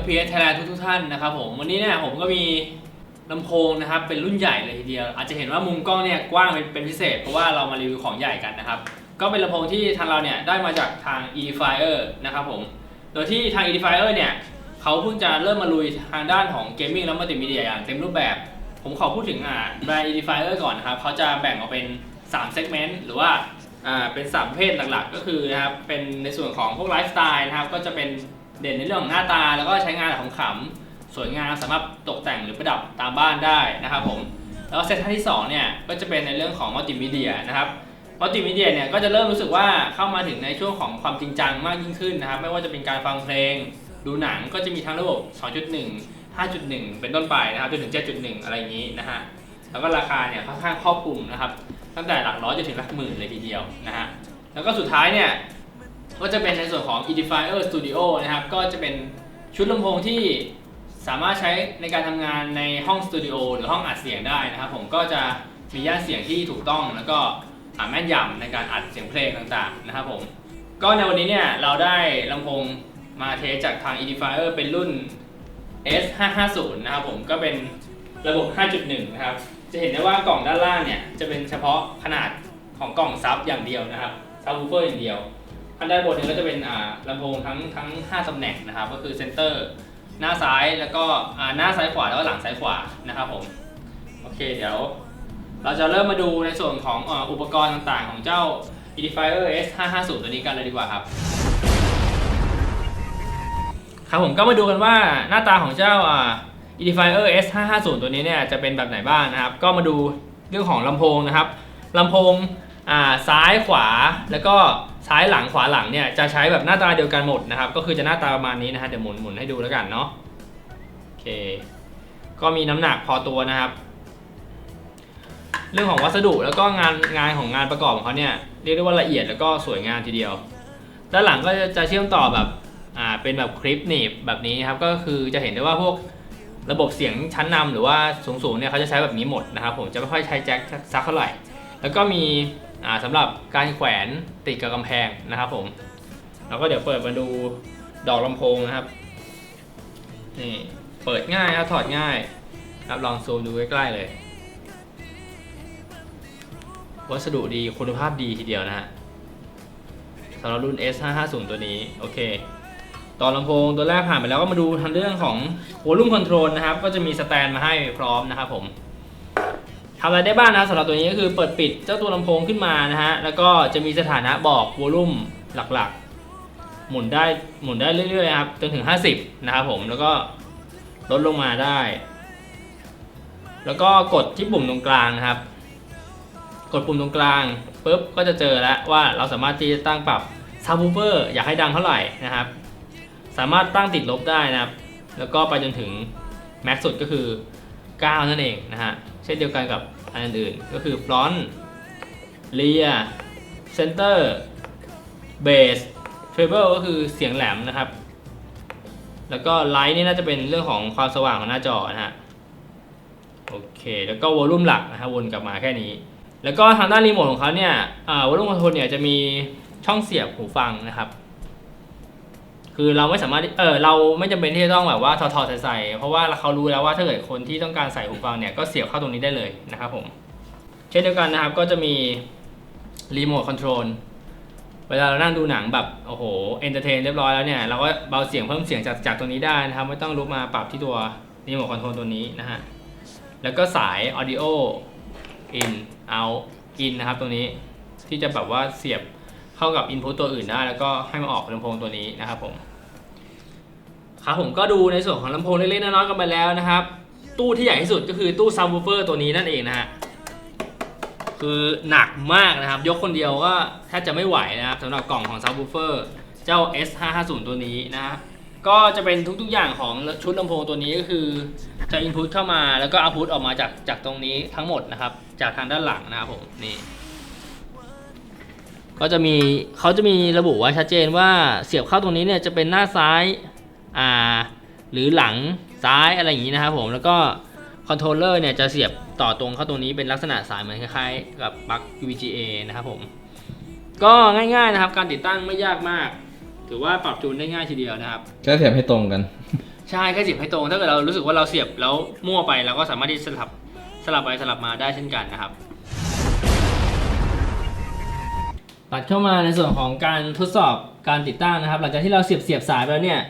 FPS Thailand ทุกทุกๆท่านนะครับผมวันนี้เนี่ยผมก็มีลำโพงนะครับเป็นรุ่นใหญ่เลยทีเดียว อาจจะเห็นว่ามุมกล้องเนี่ยกว้างเป็นพิเศษ เพราะว่าเรามารีวิวของใหญ่กันนะครับ ก็เป็นลำโพงที่ทางเราเนี่ยได้มาจากทาง Edifier นะครับผมโดยที่ทาง Edifier เนี่ยเขาเพิ่งจะเริ่มมาลุยทางด้านของเกมมิ่งและมัลติมีเดียอย่างเต็มรูปแบบ ผมขอพูดถึงอ่าแบรนด์ Edifier ก่อนนะครับเขาจะแบ่งออกเป็น3 segment หรือว่าอ่าเป็น3ประเภทหลักๆ ก็คือนะครับเป็นในส่วนของพวกไลฟ์สไตล์นะครับก็จะเป็น เด่นในเรื่องของหน้าตาแล้วก็ใช้งานของขำสวยงามสามารถตกแต่งหรือประดับตามบ้านได้นะครับผมแล้วเซตที่สองเนี่ยก็จะเป็นในเรื่องของมัลติมีเดียนะครับมัลติมีเดียเนี่ยก็จะเริ่มรู้สึกว่าเข้ามาถึงในช่วงของความจริงจังมากยิ่งขึ้นนะครับ ไม่ว่าจะเป็นการฟังเพลง ดูหนังก็จะมีทั้งระบบ 2.1 5.1 เป็นต้นไปนะครับจนถึง 7.1 อะไรอย่างนี้นะฮะแล้วก็ราคาเนี่ยค่อนข้างครอบคลุมนะครับ ตั้งแต่หลักร้อยจนถึงหลักหมื่นเลยทีเดียวนะฮะแล้วก็สุดท้ายเนี่ย ก็จะเป็นในส่วนของ Edifier Studio นะครับ ก็จะเป็นชุดลำโพงที่สามารถใช้ในการทำงานในห้องสตูดิโอหรือห้องอัดเสียงได้นะครับผมก็จะมีย่านเสียงที่ถูกต้องแล้วก็แม่นยำในการอัดเสียงเพลงต่างๆนะครับผมก็ในวันนี้เนี่ยเราได้ลำโพงมาเทสจากทาง Edifier เป็นรุ่น S550 นะครับผมก็เป็นระบบ 5.1 นะครับ จะเห็นได้ว่ากล่องด้านล่างเนี่ยจะเป็นเฉพาะขนาดของกล่องซับอย่างเดียวนะครับซับวูเฟอร์อย่างเดียว อันด้านบนเนี่ยก็จะเป็นอ่าลำโพงทั้งทั้ง 5ตำแหน่งนะครับ ก็คือเซนเตอร์ หน้าซ้ายแล้วก็อ่าหน้าซ้ายขวาแล้วก็หลังซ้ายขวานะครับผม โอเคเดี๋ยว เราจะเริ่มมาดูในส่วนของอ่ออุปกรณ์ต่างๆ ของเจ้า Edifier S550 ตัวนี้กันเลยดีกว่าครับ ครับผมก็มาดูกันว่าหน้าตาของเจ้าอ่า Edifier S550 ตัวนี้เนี่ยจะเป็นแบบไหนบ้างนะครับ ก็มาดูเรื่องของลำโพงนะครับลำโพง ซ้ายขวาแล้วก็ซ้ายหลังขวาหลังเนี่ยจะใช้แบบหน้าตาเดียวกันหมดนะครับ ก็คือจะหน้าตาประมาณนี้นะฮะเดี๋ยวหมุนหมุนให้ดูแล้วกันเนาะโอเค ก็มีน้ำหนักพอตัวนะครับ เรื่องของวัสดุแล้วก็งานงานของงานประกอบของเขาเนี่ยเรียกได้ว่าละเอียดแล้วก็สวยงามทีเดียว ด้านหลังก็จะเชื่อมต่อแบบอ่าเป็นแบบคลิปหนีบแบบนี้ครับก็คือจะเห็นได้ว่าพวกระบบเสียงชั้นนำหรือว่าสูงๆเนี่ยเขาจะใช้แบบนี้หมดนะครับผมจะไม่ค่อยใช้แจ็คสักเท่าไหร่ แล้วก็มี สำหรับการแขวนติดกับกำแพงนะครับผมแล้วก็เดี๋ยวเปิดมาดูดอกลำโพงนะครับนี่เปิดง่ายครับถอดง่ายครับลองซูมดูใกล้ๆเลย วัสดุดีคุณภาพดีทีเดียวนะฮะสำหรับรุ่น S550 ตัวนี้โอเคตอนลำโพงตัวแรกผ่านไปแล้วก็มาดูทางเรื่องของ Volume Control นะครับ ก็จะมีสแตนมาให้พร้อมนะครับผม ทำอะไรได้บ้างนะครับสำหรับตัวนี้ก็คือเปิดปิดเจ้าตัวลำโพงขึ้นมานะฮะ แล้วก็จะมีสถานะบอก Volume หลักๆ หมุนได้หมุนได้เรื่อยๆครับจนถึง 50 นะครับผมแล้วก็ลดลงมาได้ แล้วก็กดที่ปุ่มตรงกลางนะครับ กดปุ่มตรงกลางปุ๊บก็จะเจอแล้วว่าเราสามารถที่จะตั้งปรับซับวูเฟอร์อยากให้ดังเท่าไหร่นะครับ สามารถตั้งติดลบได้นะครับ แล้วก็ไปจนถึงแม็กซ์สุดก็คือ 9 นั่นเองนะฮะ เช่นเดียวกันกับอันอื่นก็คือฟรอนต์เลียเซนเตอร์เบสเทรเบิลก็คือเสียงแหลมนะครับ แล้วก็ไลท์นี่น่าจะเป็นเรื่องของความสว่างของหน้าจอนะฮะโอเค แล้วก็วอลลุ่มหลักนะฮะวนกลับมาแค่นี้ แล้วก็ทางด้านรีโมทของเขาเนี่ยวอลลุ่มคอนโทรลเนี่ยจะมีช่องเสียบหูฟังนะครับ คือเราไม่สามารถเออเราไม่จำเป็นที่จะต้องแบบว่าถอดๆใส่เพราะว่าเขารู้แล้วว่าถ้าเกิดคนที่ต้องการใส่หูฟังเนี่ยก็เสียบเข้าตรงนี้ได้เลยนะครับผมเช่นเดียวกันนะครับก็จะมีรีโมทคอนโทรลเวลาเรานั่งดูหนังแบบโอ้โหเอนเตอร์เทนเรียบร้อยแล้วเนี่ยเราก็เบาเสียงเพิ่มเสียงจากจากตัวนี้ได้นะครับไม่ต้องลุกมาปรับที่ตัวรีโมทคอนโทรลตัวนี้นะฮะแล้วก็สาย audio in out in นะครับตรงนี้ที่จะแบบว่าเสียบเข้ากับ input ตัวอื่นได้แล้วก็ให้มาออกลำโพงตัวนี้นะครับผม ครับผมก็ดูในส่วนของลำโพงเล็กๆน้อยๆกันไปแล้วนะครับ ตู้ที่ใหญ่ที่สุดก็คือตู้ subwoofer ตัวนี้นั่นเองนะฮะคือหนักมากนะครับ ยกคนเดียวก็แทบจะไม่ไหวนะครับสำหรับกล่องของ subwoofer เจ้า S550 ตัวนี้นะฮะก็จะเป็นทุกๆอย่างของชุดลำโพงตัวนี้ก็คือจะ input เข้ามาแล้วก็ output ออกมาจากจากตรงนี้ทั้งหมดนะครับ จากทางด้านหลังนะครับผมนี่ก็จะมีเขาจะมีระบุไว้ชัดเจนว่าเสียบเข้าตรงนี้เนี่ยจะเป็นหน้าซ้าย อ่าหรือหลังซ้ายอะไรอย่างนี้นะครับผมแล้วก็คอนโทรลเลอร์เนี่ยจะเสียบต่อตรงเข้าตรงนี้เป็นลักษณะสายเหมือนคล้ายๆกับปลั๊ก VGA นะครับผมก็ง่ายๆนะครับ การติดตั้งไม่ยากมาก ถือว่าปรับจูนได้ง่ายทีเดียวนะครับแค่เสียบให้ตรงกัน ใช่แค่เสียบให้ตรงถ้าเกิดเรารู้สึกว่าเราเสียบแล้วมั่วไปเราก็สามารถที่สลับสลับไปสลับมาได้เช่นกันนะครับตัดเข้ามาในส่วนของการทดสอบการติดตั้งนะครับ หลังจากที่เราเสียบเสียบสายไปแล้วเนี่ย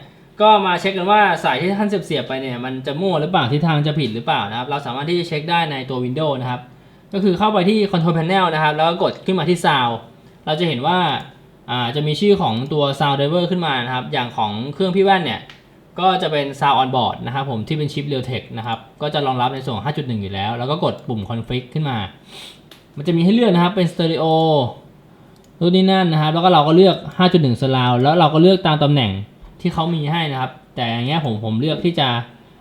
ก็มาเช็คกันว่าสายที่ท่านเสียบเสียบไปเนี่ยมันจะมั่วหรือเปล่าทิศทางจะผิดหรือเปล่านะครับ เราสามารถที่จะเช็คได้ในตัว Windows นะครับ ก็คือเข้าไปที่ Control Panel นะครับ แล้วก็กดขึ้นมาที่ Sound เราจะเห็นว่าอ่าจะมีชื่อของตัว Sound Driver ขึ้นมานะครับ อย่างของเครื่องพี่แว่นเนี่ยก็จะเป็น Sound on board นะครับผมที่เป็นชิป Realtek นะครับ ก็จะรองรับในส่วน 5.1 อยู่แล้ว แล้วก็กดปุ่ม Config ขึ้นมา มันจะมีให้เลือกนะครับเป็น Stereo รุ่นนี้นั่นนะครับ แล้วก็เราก็เลือก 5.1 Surround แล้วเราก็เลือกตามตำแหน่ง ที่เขามีให้นะครับ แต่อย่างเงี้ยผมผมเลือกที่จะ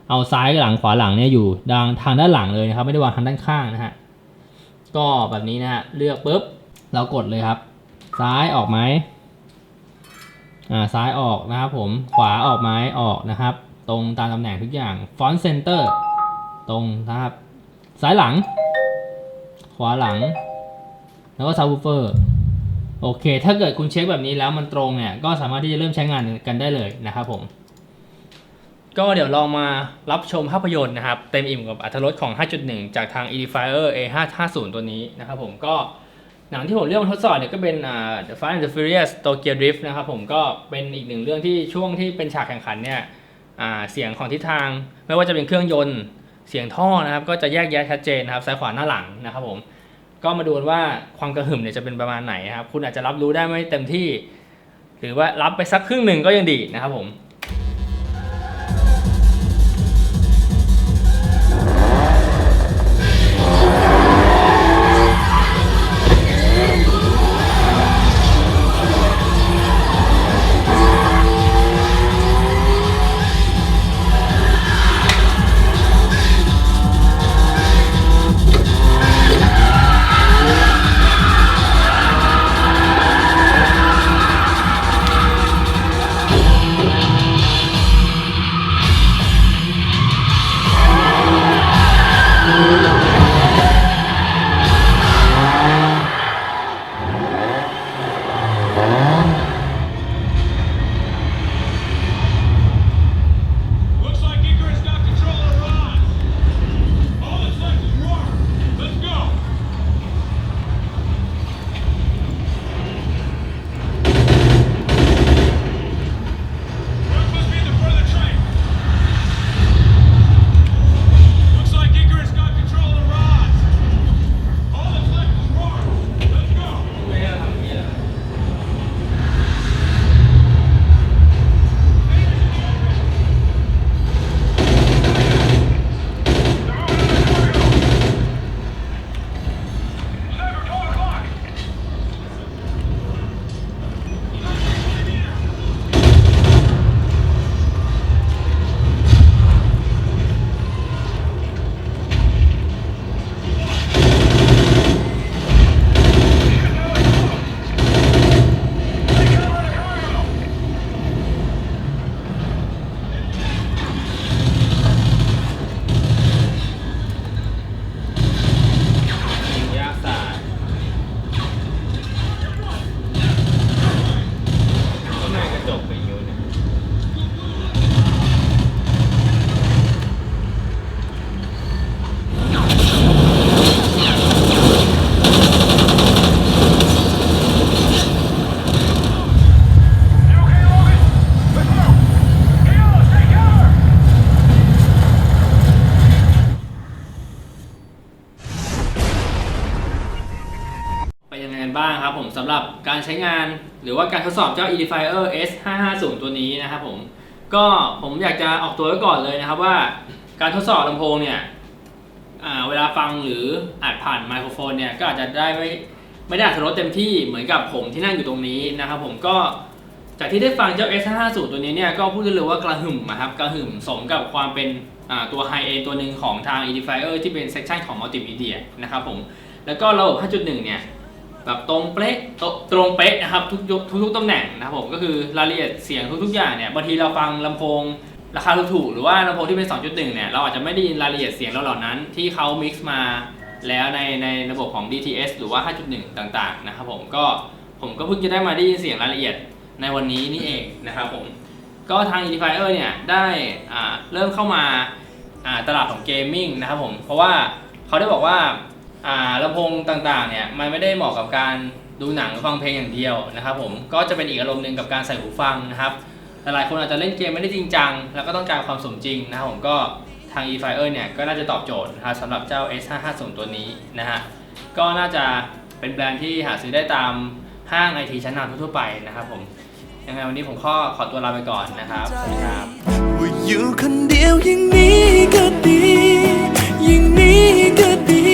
เอาซ้ายหลังขวาหลังเนี่ยอยู่ทางทางด้านหลังเลยนะครับ ไม่ได้วางทางด้านข้างนะฮะก็แบบนี้นะฮะเลือกปุ๊บเรากดเลยครับ ซ้ายออกไหมอ่าซ้ายออกนะครับผมขวาออกไหมออกนะครับ ตรงตามตำแหน่งทุกอย่างฟอนต์เซนเตอร์ตรงนะครับ ซ้ายหลัง ขวาหลัง แล้วก็ซับวูเฟอร์ โอเค ถ้าเกิดคุณเช็คแบบนี้แล้วมันตรงเนี่ย ก็สามารถที่จะเริ่มใช้งานกันได้เลยนะครับผม ก็เดี๋ยวลองมารับชมภาพยนตร์นะครับ เต็มอิ่มกับอรรรสของ 5.1 จากทาง Edifier A550 ตัวนี้นะครับผมก็หนังที่ผมเลือกมาทดสอบเนี่ยก็เป็น The Fast and the Furious Tokyo Drift นะครับผมก็เป็นอีกหนึ่งเรื่องที่ช่วงที่เป็นฉากแข่งขันเนี่ยเสียงของทิศทาง ไม่ว่าจะเป็นเครื่องยนต์เสียงท่อนะครับ ก็จะแยกแยะชัดเจนนะครับซ้ายขวาหน้าหลังนะครับผม ก็มาดูนว่าความกระหึ่มเนี่ยจะเป็นประมาณไหนครับ คุณอาจจะรับรู้ได้ไม่เต็มที่ หรือว่ารับไปสักครึ่งหนึ่งก็ยังดีนะครับผม สำหรับการใช้งานหรือว่าการทดสอบเจ้า Edifier S550 ตัวนี้นะครับผมก็ผมอยากจะออกตัวไว้ก่อนเลยนะครับว่าการทดสอบลำโพงเนี่ยเวลาฟังหรืออัดผ่านไมโครโฟนเนี่ยก็อาจจะได้ไม่ไม่ได้อัตรสเต็มที่เหมือนกับผมที่นั่งอยู่ตรงนี้นะครับผมก็จากที่ได้ฟังเจ้า S550 ตัวนี้เนี่ยก็พูดได้เลยว่ากระหึ่มนะครับกระหึ่มสมกับความเป็นตัวไฮเอนตัวหนึ่งของทาง Edifier ที่เป็นเซกชันของมัลติมีเดียนะครับผมแล้วก็ระบบ 5.1 เนี่ย แบบตรงเป๊ะตรงตรงเป๊ะนะครับทุกยุคทุกๆตำแหน่งนะครับผมก็คือรายละเอียดเสียงทุกๆอย่างเนี่ยบางทีเราฟังลำโพงราคาถูกๆหรือว่าลำโพงที่เป็น 2.1 เนี่ยเราอาจจะไม่ได้ยินรายละเอียดเสียงเหล่านั้นที่เขา mix มาแล้วในในระบบของ DTS หรือว่า 5.1 ต่างๆนะครับผมก็ผมก็เพิ่งจะได้มาได้ยินเสียงรายละเอียดในวันนี้นี่เองนะครับผมก็ทาง Edifier เนี่ยได้เริ่มเข้ามาตลาดของเกมมิ่งนะครับผมเพราะว่าเขาได้บอกว่า อ่าลำโพงต่างๆเนี่ยมันไม่ได้เหมาะกับการดูหนังหรือฟังเพลงอย่างเดียวนะครับผมก็จะเป็นอีกอารมณ์หนึ่งกับการใส่หูฟังนะครับหลายๆคนอาจจะเล่นเกมไม่ได้จริงจัง แล้วก็ต้องการความสมจริงนะครับผมก็ทาง Edifier เนี่ยก็น่าจะตอบโจทย์นะครับสำหรับเจ้า S550 ตัวนี้นะฮะก็น่าจะเป็นแบรนด์ที่หาซื้อได้ตามห้างไอทีชั้นนำทั่วไปนะครับผมยังไงวันนี้ผมขอขอตัวลาไปก่อนนะครับสวัสดีครับอยู่คนเดียวอย่างนี้ก็ดีอย่างนี้ก็ดี